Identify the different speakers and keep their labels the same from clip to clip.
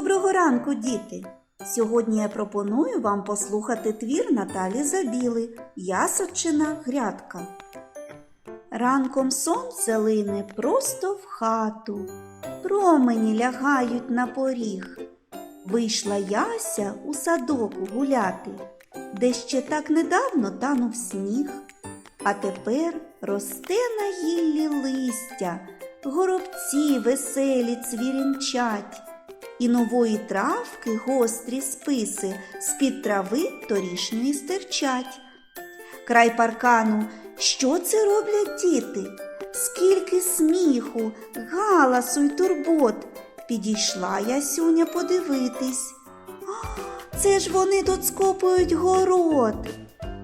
Speaker 1: Доброго ранку, діти! Сьогодні я пропоную вам послухати твір Наталі Забіли Ясочина грядка. Ранком сонце лине просто в хату, промені лягають на поріг. Вийшла Яся у садок гуляти, де ще так недавно танув сніг. А тепер росте на гіллі листя, горобці веселі цвірінчать, і нової травки гострі списи з-під трави торішньої стирчать. Край паркану, що це роблять діти? Скільки сміху, галасу й турбот. Підійшла Ясюня подивитись. Це ж вони тут скопують город.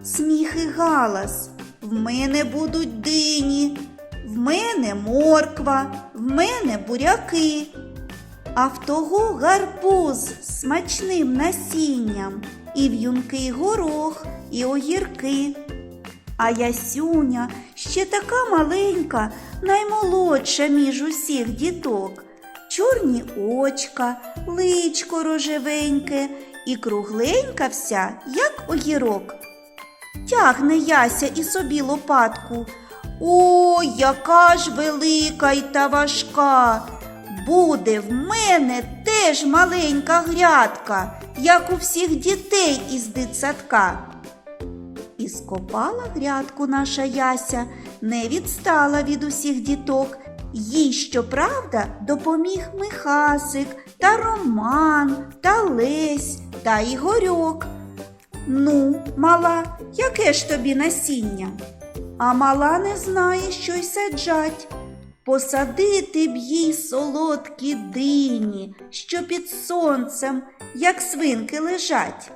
Speaker 1: Сміх і галас. В мене будуть дині, в мене морква, в мене буряки, а в того гарбуз з смачним насінням, і в'юнкий горох, і огірки. А Ясюня ще така маленька, наймолодша між усіх діток. Чорні очка, личко рожевеньке і кругленька вся, як огірок. Тягне Яся і собі лопатку. О, яка ж велика й та важка. Буде в мене теж маленька грядка, як у всіх дітей із дитсадка. І скопала грядку наша Яся, не відстала від усіх діток. Їй, щоправда, допоміг Михасик та Роман та Лесь та Ігорьок. Ну, мала, яке ж тобі насіння? А мала не знає, що й саджать. Посадити б їй солодкі дині, що під сонцем, як свинки лежать,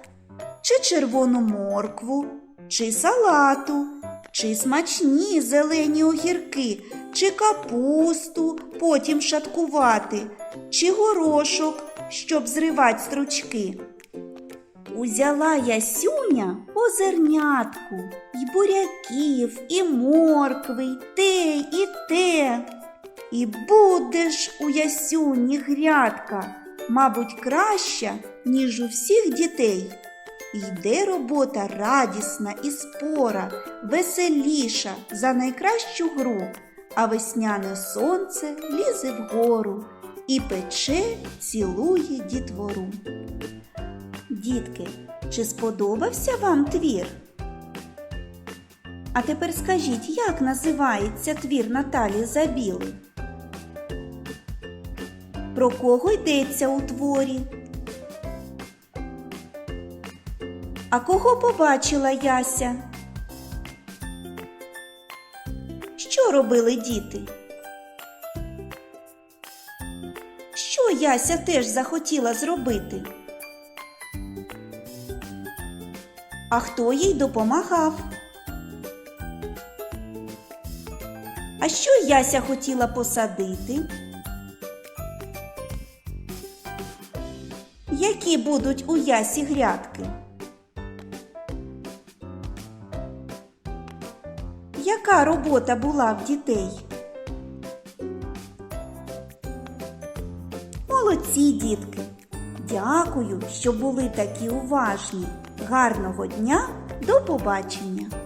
Speaker 1: чи червону моркву, чи салату, чи смачні зелені огірки, чи капусту потім шаткувати, чи горошок, щоб зривать стручки. Узяла ясюня озернятку, й буряків, і моркви, те, і те. І буде ж у ясюні грядка, мабуть, краща, ніж у всіх дітей. Йде робота радісна і спора, веселіша за найкращу гру, а весняне сонце лізе вгору і пече, цілує дітвору. Дітки, чи сподобався вам твір? А тепер скажіть, як називається твір Наталі Забіли? Про кого йдеться у творі? А кого побачила Яся? Що робили діти? Що Яся теж захотіла зробити? А хто їй допомагав? А що Яся хотіла посадити? Які будуть у Ясі грядки? Яка робота була в дітей? Молодці, дітки! Дякую, що були такі уважні. Гарного дня, до побачення!